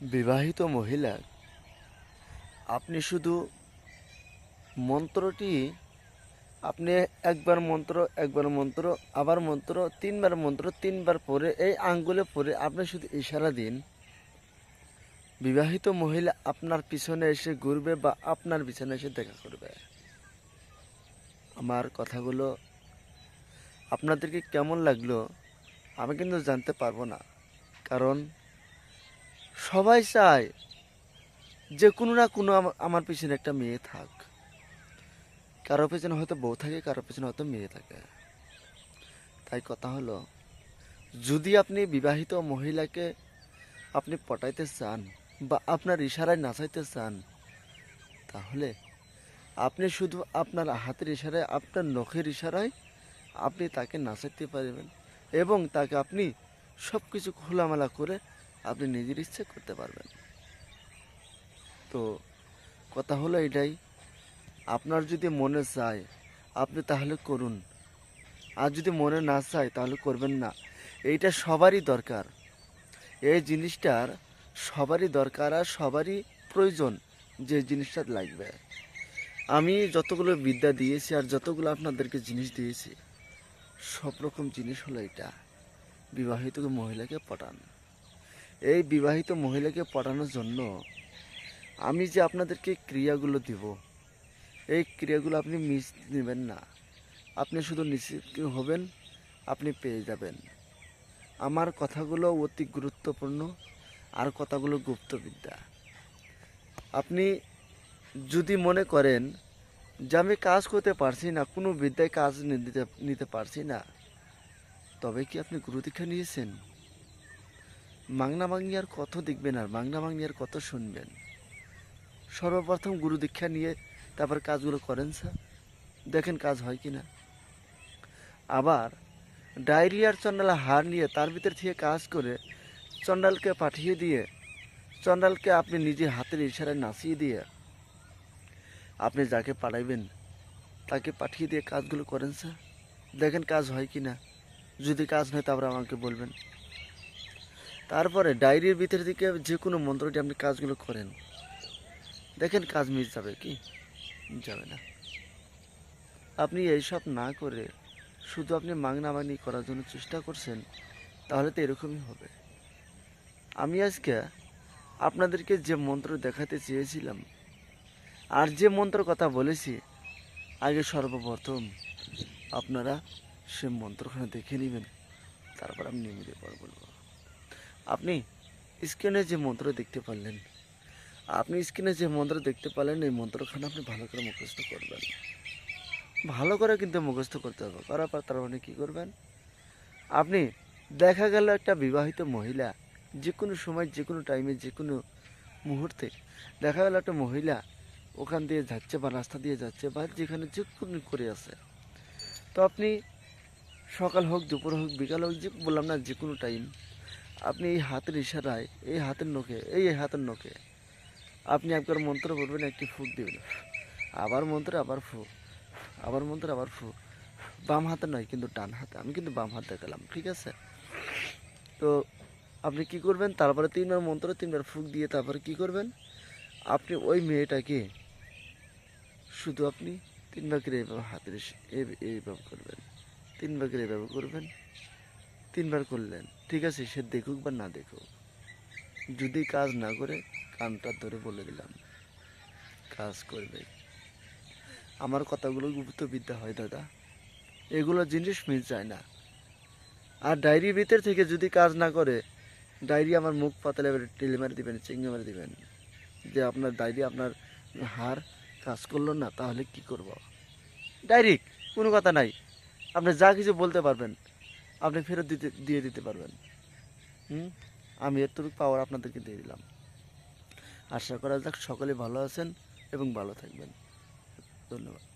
বিবাহিত মহিলা, আপনি শুধু মন্ত্রটি, আপনি একবার মন্ত্র একবার মন্ত্র, আবার মন্ত্র, তিনবার মন্ত্র, তিনবার পরে এই আঙ্গুলে পরে আপনি শুধু ইশারা দিন। বিবাহিত মহিলা আপনার পিছনে এসে ঘুরবে বা আপনার পিছনে এসে দেখা করবে। আমার কথাগুলো আপনাদেরকে কেমন লাগল আমি কিন্তু জানতে পারব না। কারণ সবাই চায় যে কোনো না কোনো আমার পিছনে একটা মেয়ে থাক। কারও পেছনে হয়তো বউ থাকে, কারও পেছনে হয়তো মেয়ে থাকে। তাই কথা হলো, যদি আপনি বিবাহিত মহিলাকে আপনি পটাইতে চান বা আপনার ইশারায় নাচাইতে চান, তাহলে আপনি শুধু আপনার হাতের ইশারায়, আপনার নখের ইশারায় আপনি তাকে নাচাইতে পারবেন এবং তাকে আপনি সব কিছু খোলামেলা করে আপনি নিজের ইচ্ছে করতে পারবেন। তো, কথা হলো এটাই, আপনার যদি মনে চায়, আপনি তাহলে করুন। আর যদি মনে না চায়, তাহলে করবেন না। এইটা সবারই দরকার। এই জিনিসটার সবারই দরকার আর সবারই প্রয়োজন যে জিনিসটা লাগবে। আমি যতগুলো বিদ্যা দিয়েছি আর যতগুলো আপনাদেরকে জিনিস দিয়েছি সব রকম জিনিস হলো এটা। বিবাহিত মহিলাকে পটান। এই বিবাহিত মহিলাকে পটানোর জন্য আমি যে আপনাদেরকে ক্রিয়াগুলো দিব, এই ক্রিয়াগুলো আপনি মিস নেবেন না। আপনি শুধু নিশ্চিত হবেন, আপনি পেয়ে যাবেন। আমার কথাগুলো অতি গুরুত্বপূর্ণ, আর কথাগুলো গুপ্তবিদ্যা। আপনি যদি মনে করেন যে আমি কাজ করতে পারছি না, কোনো বিদ্যায় কাজ নিতে নিতে পারছি না, তবে কি আপনি গুরুদীক্ষা নিয়েছেন? মাংনা আর কত দেখবেন আর মাংনা আর কত শুনবেন? সর্বপ্রথম গুরু দীক্ষা নিয়ে তারপর কাজগুলো করেন স্যার। দেখেন কাজ হয় কি না আবার ডায়রিয়ার চন্ডালা হার নিয়ে তার ভিতর থেকে কাজ করে চন্ডালকে পাঠিয়ে দিয়ে চন্ডালকে আপনি নিজে হাতের ইশারায় নাচিয়ে দিয়ে আপনি যাকে পাঠাইবেন, তাকে পাঠিয়ে দিয়ে কাজগুলো করেন স্যার। দেখেন কাজ হয় কি না যদি কাজ নয় তারপর আমাকে বলবেন। তারপরে ডায়েরির ভিতর থেকে যে কোনো মন্ত্রটি আপনি কাজগুলো করেন। দেখেন কাজ মিস যাবে কি? যাবে না। আপনি এইসব না করে শুধু আপনি মাংনামানি করার জন্য চেষ্টা করছেন, তাহলে তো এরকমই হবে। আমি আজকে আপনাদেরকে যে মন্ত্র দেখাতে চেয়েছিলাম, আর যে মন্ত্র কথা বলেছি, আগে সর্বপ্রথম আপনারা সে মন্ত্রখানা দেখে নেবেন, তারপর আমি নিয়মিত পর বলব আপনি স্ক্রিনে যে মন্ত্র দেখতে পারলেন, আপনি স্ক্রিনে যে মন্ত্র দেখতে পারলেন, এই মন্ত্রখানা আপনি ভালো করে মুখস্থ করবেন। ভালো করে কিন্তু মুখস্থ করতে হবে। করার পর তার মানে কী করবেন? আপনি দেখা গেল একটা বিবাহিত মহিলা, যে কোনো সময়, যে কোনো টাইমে যে কোনো মুহূর্তে দেখা গেল একটা মহিলা ওখান দিয়ে যাচ্ছে বা রাস্তা দিয়ে যাচ্ছে বা যেখানে যে কোনো করে আছে। তো আপনি সকাল হোক, দুপুর হোক, বিকাল হোক, যে বললাম না, যে কোনো টাইম আপনি এই হাতের ইশারায়, এই হাতের নখে, এই এই হাতের নখে আপনি একবার মন্ত্র বলবেন, একটি ফুক দেবেন। আবার মন্ত্র আবার ফুক, আবার মন্ত্র আবার ফুক। বাম হাতে নয়, কিন্তু ডান হাতে। আমি কিন্তু বাম হাত দেখালাম ঠিক আছে? তো আপনি কি করবেন? তারপরে তিনবার মন্ত্র, তিনবার ফুক দিয়ে তারপরে কি করবেন? আপনি ওই মেয়েটাকে শুধু আপনি তিনবার করে এইভাবে হাতের এইভাবে করবেন। তিনবার করে এইভাবে করবেন। তিনবার করলেন। ঠিক আছে, সে দেখুক বা না দেখুক। যদি কাজ না করে, কানটা ধরে বলে দিলাম, কাজ করবে। আমার কথাগুলো গুপ্তবিদ্যা হয় দাদা। এগুলো জিনিস মিস যায় না। আর ডায়েরির ভিতর থেকে যদি কাজ না করে, ডায়েরি আমার মুখ পাতালে টেলে মারি দেবেন, চিংড়ি মারি দিবেন। যে আপনার ডায়েরি, আপনার হার কাজ করল না, তাহলে কি করব? ডাইরেক্ট কোনো কথা নাই। আপনি যা কিছু বলতে পারবেন। আপনি ফেরত দিতে, দিয়ে দিতে পারবেন। হুম? আমি এতটুকু পাওয়ার আপনাদেরকে দিয়ে দিলাম। আশা করা যাক সকলে ভালো আছেন এবং ভালো থাকবেন। ধন্যবাদ।